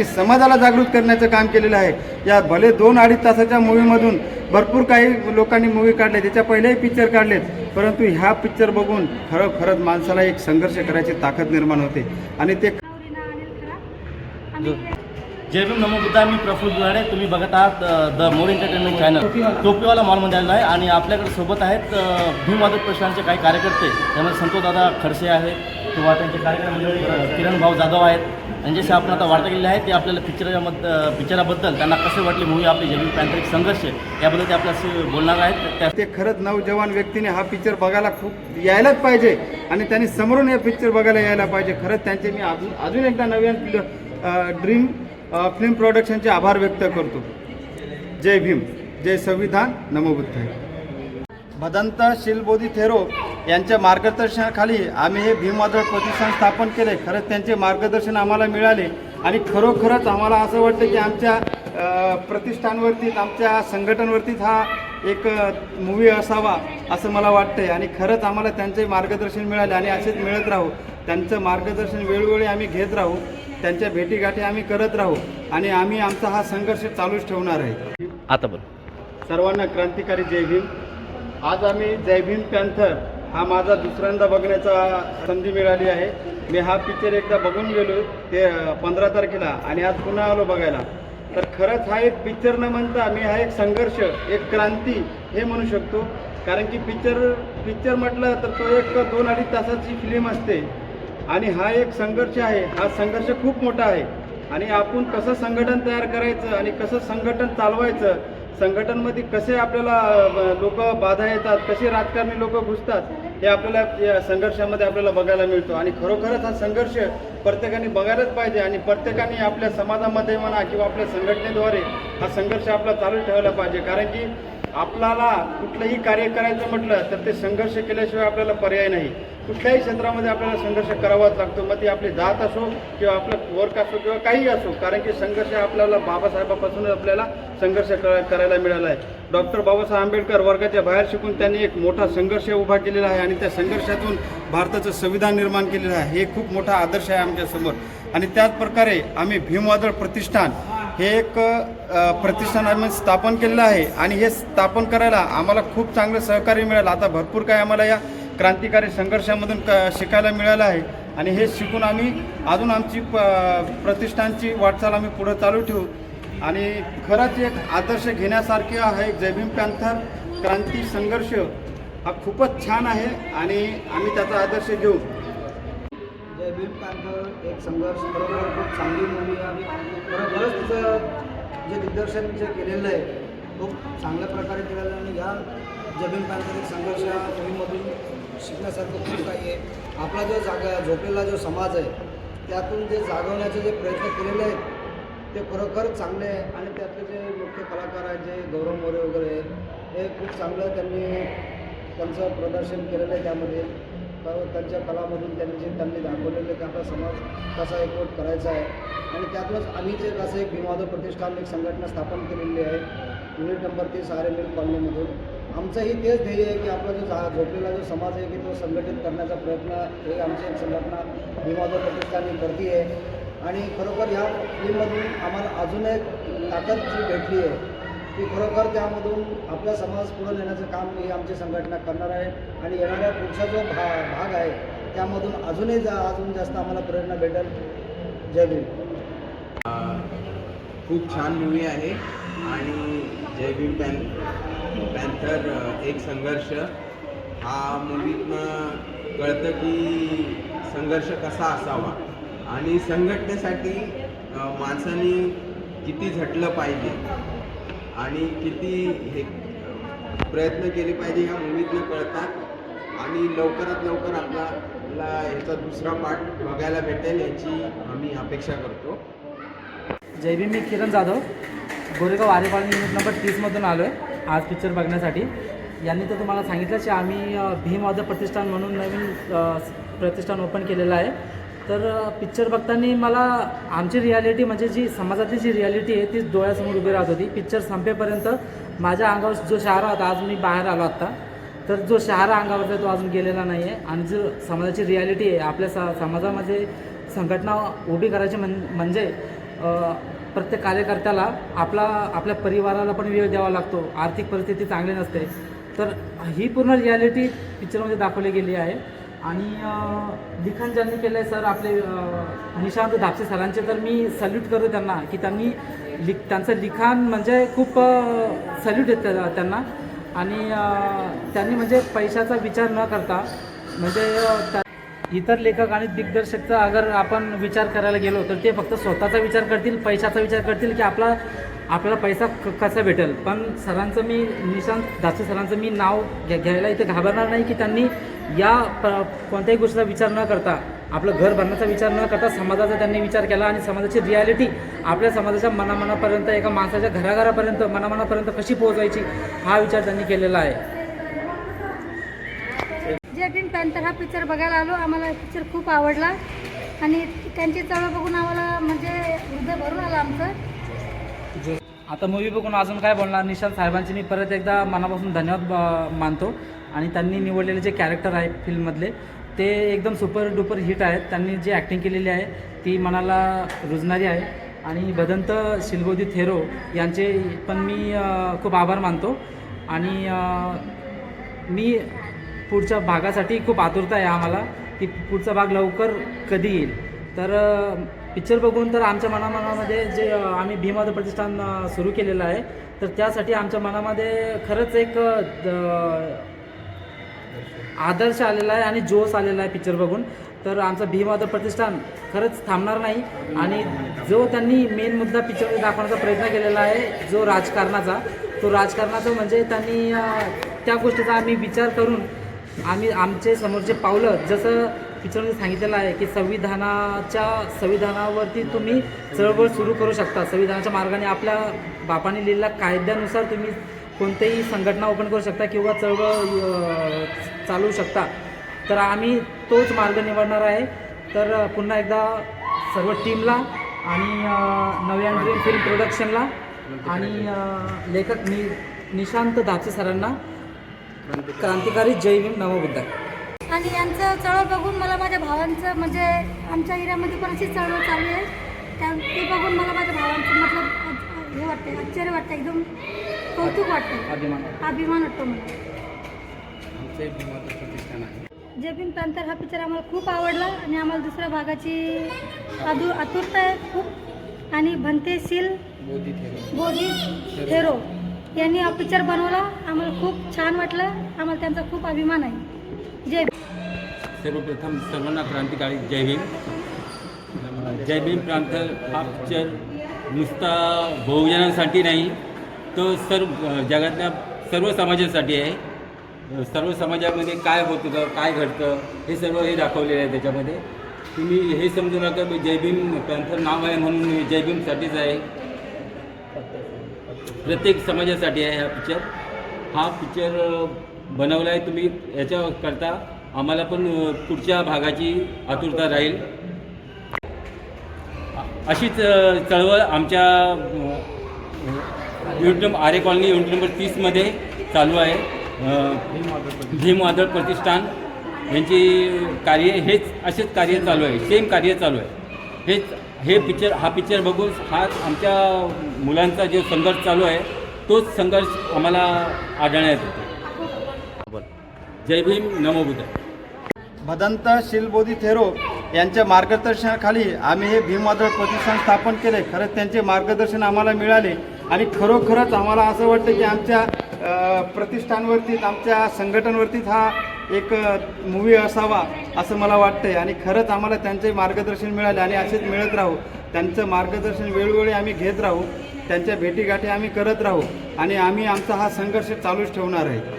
आणि समाजाला जागृत करण्याचं काम केलेलं आहे. या भले दोन अडीच तासाच्या मूवीमधून भरपूर काही लोकांनी मूवी काढले त्याच्या पहिलेही पिक्चर काढलेत. परंतु ह्या पिक्चर बघून खरं खरंच माणसाला एक संघर्ष करायची ताकद निर्माण होते. आणि ते जय भीम नमो बुद्धा मी प्रफुल्ल दुराडे तुम्ही बघत आहात the more entertainment channel Topiwala मॉलमध्ये आलेला आहे आणि आपल्याकडे सोबत आहेत भीमवादक प्रश्नांचे काही कार्यकर्ते. त्यामध्ये संतोषदादा खडसे आहेत किंवा त्यांचे कार्यक्रम किरण भाऊ जाधव आहेत. यांच्याशी आपण आता वार्ता केलेली आहे. ते आपल्याला पिक्चरच्या मध पिक्चराबद्दल त्यांना कसे वाटले मूवी आपली जमीन भीम पॅन्थरिक संघर्ष याबद्दल ते आपल्याशी बोलणार आहेत. त्या ते खरंच नवजवान व्यक्तीने हा पिक्चर बघायला खूप यायलाच पाहिजे आणि त्यांनी समोरून हे पिक्चर बघायला यायला पाहिजे. खरंच त्यांचे मी अजून अजून एकदा नवीन ड्रीम फिल्म प्रोडक्शनचे आभार व्यक्त करतो. जय भीम. जय संविधान. नमोबुद्ध भदंत शिलबोधी थेरो यांच्या मार्गदर्शनाखाली आम्ही हे भीमवादळ प्रतिष्ठान स्थापन केले. खरंच त्यांचे मार्गदर्शन आम्हाला मिळाले आणि खरोखरच आम्हाला असं वाटतं की आमच्या प्रतिष्ठानवरतीच आमच्या संघटनवरतीच हा एक मूवी असावा असं मला वाटतंय. आणि खरंच आम्हाला त्यांचे मार्गदर्शन मिळाले आणि असेच मिळत राहू. त्यांचं मार्गदर्शन वेळोवेळी आम्ही घेत राहू. त्यांच्या भेटीगाठी आम्ही करत राहू. आणि आम्ही आमचा हा संघर्ष चालूच ठेवणार आहे. आता बोल. सर्वांना क्रांतिकारी जय भीम. आज आम्ही जय भीम पॅन्थर हा माझा दुसऱ्यांदा बघण्याचा संधी मिळाली आहे. मी हा पिक्चर एकदा बघून गेलो ते पंधरा तारखेला आणि आज पुन्हा आलो बघायला. तर खरंच हा एक पिक्चर न म्हणता मी हा एक संघर्ष एक क्रांती हे म्हणू शकतो. कारण की पिक्चर पिक्चर म्हटलं तर तो एक दोन अडीच तासाची फिल्म असते. आणि हा एक संघर्ष आहे. हा संघर्ष खूप मोठा आहे. आणि आपण कसं संघटन तयार करायचं आणि कसं संघटन चालवायचं संघटनमध्ये कसे आपल्याला लोक बाधा येतात कसे राजकारणी लोक घुसतात हे आपल्याला या संघर्षामध्ये आपल्याला बघायला मिळतो. आणि खरोखरच हा संघर्ष प्रत्येकाने बघायलाच पाहिजे आणि प्रत्येकाने आपल्या समाजामध्ये म्हणा किंवा आपल्या संघटनेद्वारे हा संघर्ष आपला चालू ठेवायला पाहिजे. कारण की आपल्याला कुठलंही कार्य करायचं म्हटलं तर ते संघर्ष केल्याशिवाय आपल्याला पर्याय नाही. कुठल्याही क्षेत्रामध्ये आपल्याला संघर्ष करावाच लागतो. मग ती आपली जात असो किंवा आपलं वर्क असो किंवा काही असो कारण की संघर्ष आपल्याला बाबासाहेबापासूनच आपल्याला संघर्ष करायला मिळाला आहे. डॉक्टर बाबासाहेब आंबेडकर वर्गाच्या बाहेर शिकून त्यांनी एक मोठा संघर्ष उभा केलेला आहे आणि त्या संघर्षातून भारताचं संविधान निर्माण केलेलं आहे. हे खूप मोठा आदर्श आहे आमच्यासमोर आणि त्याच प्रकारे आम्ही भीमवादळ प्रतिष्ठान हे एक प्रतिष्ठान आम्ही स्थापन केलेलं आहे आणि हे स्थापन करायला आम्हाला खूप चांगलं सहकार्य मिळालं. आता भरपूर काही आम्हाला या क्रांतिकारी संघर्षामधून क शिकायला मिळालं आहे. आणि हे शिकून आम्ही अजून आमची प प्रतिष्ठानची वाटचाल आम्ही पुढं चालू ठेवू. आणि खरंच एक आदर्श घेण्यासारखे आहे एक जयभीम पॅन्थर क्रांती संघर्ष. हा खूपच छान आहे आणि आम्ही त्याचा आदर्श घेऊ. भीम एक संघर्ष बरोबर खूप चांगली मूवी आहे. खरोखरच तिचं जे दिग्दर्शन जे केलेलं आहे खूप चांगल्या प्रकारे केलेलं आहे. आणि ह्या जमीन भीम एक संघर्ष या मूवीमधून शिकण्यासारखं खूप काही आहे. आपला जो जागा झोपलेला जो समाज आहे त्यातून जे जागवण्याचे जे प्रयत्न केलेले आहेत ते खरोखर चांगले आहे. आणि त्यातले जे मुख्य कलाकार आहेत जे गौरव मोरे वगैरे आहेत हे खूप चांगलं त्यांनी त्यांचं प्रदर्शन केलेलं आहे त्यामध्ये. त्यांच्या कलामधून त्यांनी जे त्यांनी दाखवलेलं की आपला समाज कसा एकवट करायचा आहे. आणि त्यातूनच आम्ही जे असं एक भीमाधव प्रतिष्ठान एक संघटना स्थापन केलेली आहे युनिट नंबर तीस आर एम एल कॉलनीमधून. आमचंही तेच ध्येय आहे की आपला जो जा झोपलेला जो समाज आहे की तो संघटित करण्याचा प्रयत्न हे आमची एक संघटना भीमाधव प्रतिष्ठान करते आहे. आणि खरोखर ह्या फिल्ममधून आम्हाला अजून एक ताकद जी भेटली आहे की खरोखर त्यामधून आपला समाज पुढे नेण्याचं काम ही आमची संघटना करणार आहे. आणि येणाऱ्या पुढचा जो भा भाग आहे त्यामधून अजूनही जा अजून जास्त आम्हाला प्रेरणा भेटेल. जय भीम. खूप छान मूवी आहे. आणि जय भीम पॅन पॅन्थर एक संघर्ष. हा मूवीतनं कळतं की संघर्ष कसा असावा. आणि संघटनेसाठी माणसाने किती झटलं पाहिजे. आणि किती हे प्रयत्न केले पाहिजे ह्या मूवीतनं कळतात. आणि लवकरात लवकर आपल्याला ह्याचा दुसरा पार्ट बघायला भेटेल याची आम्ही अपेक्षा करतो. जय भीम मी किरण जाधव. गोरेगाव आरेपाळी युनिट नंबर तीसमधून आलो आहे आज पिक्चर बघण्यासाठी. यांनी तर तुम्हाला सांगितलं की आम्ही भीम वादळ प्रतिष्ठान म्हणून नवीन प्रतिष्ठान ओपन केलेलं आहे. तर पिक्चर बघताना मला आमची रियालिटी म्हणजे जी समाजातली जी रियालिटी आहे तीच डोळ्यासमोर उभी राहत होती. पिक्चर संपेपर्यंत माझ्या अंगावर जो शहारा होता आज मी बाहेर आलो आत्ता. तर जो शहारा अंगावरचा आहे तो अजून गेलेला नाही आहे आणि जो समाजाची रियालिटी आहे आपल्या स समाजामध्ये संघटना उभी करायची म्हण म्हणजे प्रत्येक कार्यकर्त्याला आपला आपल्या परिवाराला पण वेळ द्यावा लागतो. आर्थिक परिस्थिती चांगली नसते. तर ही पूर्ण रियालिटी पिक्चरमध्ये दाखवली गेली आहे. आणि लिखाण ज्यांनी केलं आहे सर आपले निशांत धापसे सरांचे तर मी सल्यूट करतो त्यांना की त्यांनी लिख त्यांचं लिखाण म्हणजे खूप सल्यूट येतं त्या- त्यांना. आणि त्यांनी म्हणजे पैशाचा विचार न करता म्हणजे त्या इतर लेखक आणि दिग्दर्शकचा अगर आपण विचार करायला गेलो तर ते फक्त स्वतःचा विचार करतील पैशाचा विचार करतील की आपला आपल्याला पैसा क कसा भेटेल. पण सरांचं मी निशांत दासे सरांचं मी नाव घ्या घ्यायला इथे घाबरणार नाही की त्यांनी या प कोणत्याही गोष्टीचा विचार न करता आपलं घर भरण्याचा विचार न करता समाजाचा त्यांनी विचार केला आणि समाजाची रियालिटी आपल्या समाजाच्या मनामनापर्यंत एका माणसाच्या घराघरापर्यंत मनामनापर्यंत कशी पोहोचायची हा विचार त्यांनी केलेला आहे. भीम पॅन्थर हा पिक्चर बघायला आलो. आम्हाला पिक्चर खूप आवडला. आणि त्यांची चळवळ बघून आम्हाला म्हणजे हृदय भरून आलं आमचं. आता मूवी बघून अजून काय बोलणार? निशांत साहेबांचे मी परत एकदा मनापासून धन्यवाद मानतो. आणि त्यांनी निवडलेले जे कॅरेक्टर आहे फिल्ममधले ते एकदम सुपर डुपर हिट आहेत. त्यांनी जी ॲक्टिंग केलेली आहे ती मनाला रुजणारी आहे. आणि भदंत शिलबोधी थेरो यांचे पण मी खूप आभार मानतो. आणि मी पुढच्या भागासाठी खूप आतुरता आहे आम्हाला की पुढचा भाग लवकर कधी येईल. तर पिक्चर बघून तर आमच्या मनामनामध्ये जे आम्ही भीमाद प्रतिष्ठान सुरू केलेलं आहे तर त्यासाठी आमच्या मनामध्ये खरंच एक द- आदर्श आलेला आहे आणि जोश आलेला आहे पिक्चर बघून. तर आमचं भीमादर प्रतिष्ठान खरंच थांबणार नाही. आणि जो त्यांनी मेन मुद्दा पिक्चरमध्ये दाखवण्याचा प्रयत्न केलेला आहे जो राजकारणाचा तो राजकारणाचा म्हणजे त्यांनी त्या गोष्टीचा आम्ही विचार करून आम्ही आमचे समोरचे पावलं जसं पिक्चरमध्ये सांगितलेलं आहे की संविधानाच्या संविधानावरती तुम्ही चळवळ सुरू करू शकता. संविधानाच्या मार्गाने आपल्या बापाने लिहिलेल्या कायद्यानुसार तुम्ही कोणतेही संघटना ओपन करू शकता किंवा चळवळ चालवू शकता. तर आम्ही तोच मार्ग निवडणार आहे. तर पुन्हा एकदा सर्व टीमला आणि नव्या ड्रीम फिल्म प्रोडक्शनला आणि लेखक नि निशांत दाचे सरांना क्रांतिकारी जय भीम नवबुद्ध आणि यांचं चळवळ बघून मला माझ्या भावांचं म्हणजे आमच्या एरियामध्ये पण अशी चळवळ चालू आहे. त्या ते बघून मला माझ्या भावांचं मतलब हे वाटतं आश्चर्य वाटतं एकदम कौतुक वाटतं अभिमान. अभिमान वाटतो मला. जय भीम पॅन्थर हा पिक्चर आम्हाला खूप आवडला आणि आम्हाला दुसऱ्या भागाची आदू आतुरता आहे खूप. आणि भंतेशील बोधी थेरो. यांनी हा पिक्चर बनवला. आम्हाला खूप छान वाटलं. आम्हाला त्यांचा खूप अभिमान आहे. जय भीम. सर्वप्रथम सर्वांना क्रांतिकारी जय भीम. जय भीम प्रांत हा पिक्चर नुसता बहुजनांसाठी नाही तो सर्व जगातल्या सर्व समाजासाठी आहे. सर्व समाजामध्ये काय होतं काय घडतं हे सर्व हे दाखवलेलं आहे त्याच्यामध्ये. तुम्ही हे समजू नका मी जय भीम पॅन्थर नाव आहे म्हणून जय भीमसाठीच आहे. प्रत्येक समाजासाठी आहे हा पिक्चर हा पिक्चर बनवला आहे तुम्ही याच्याकरता आम्हाला पण पुढच्या भागाची आतुरता राहील. अशीच चळवळ आमच्या unit number Aarey colony unit number तीसमध्ये चालू आहे. भीमवादळ प्रतिष्ठान यांची कार्य हेच असेच कार्य चालू आहे सेम कार्य चालू आहे. हेच हे पिक्चर हा पिक्चर बघून हा आमच्या मुलांचा जो संघर्ष चालू आहे तोच संघर्ष आम्हाला आढळण्यात येतो. जय भीम नमोबुद्ध भदंत शिलबोधी थेरो यांच्या मार्गदर्शनाखाली आम्ही हे भीमवादळ प्रतिष्ठान स्थापन केले. खरंच त्यांचे मार्गदर्शन आम्हाला मिळाले. आणि खरोखरच आम्हाला असं वाटतं की आमच्या प्रतिष्ठानवरतीच आमच्या संघटनवरतीच हा एक मूवी असावा असं मला वाटतंय. आणि खरंच आम्हाला त्यांचे मार्गदर्शन मिळाले आणि असेच मिळत राहू. त्यांचं मार्गदर्शन वेळोवेळी आम्ही घेत राहू. त्यांच्या भेटीगाठी आम्ही करत राहू. आणि आम्ही आमचा हा संघर्ष चालूच ठेवणार आहे.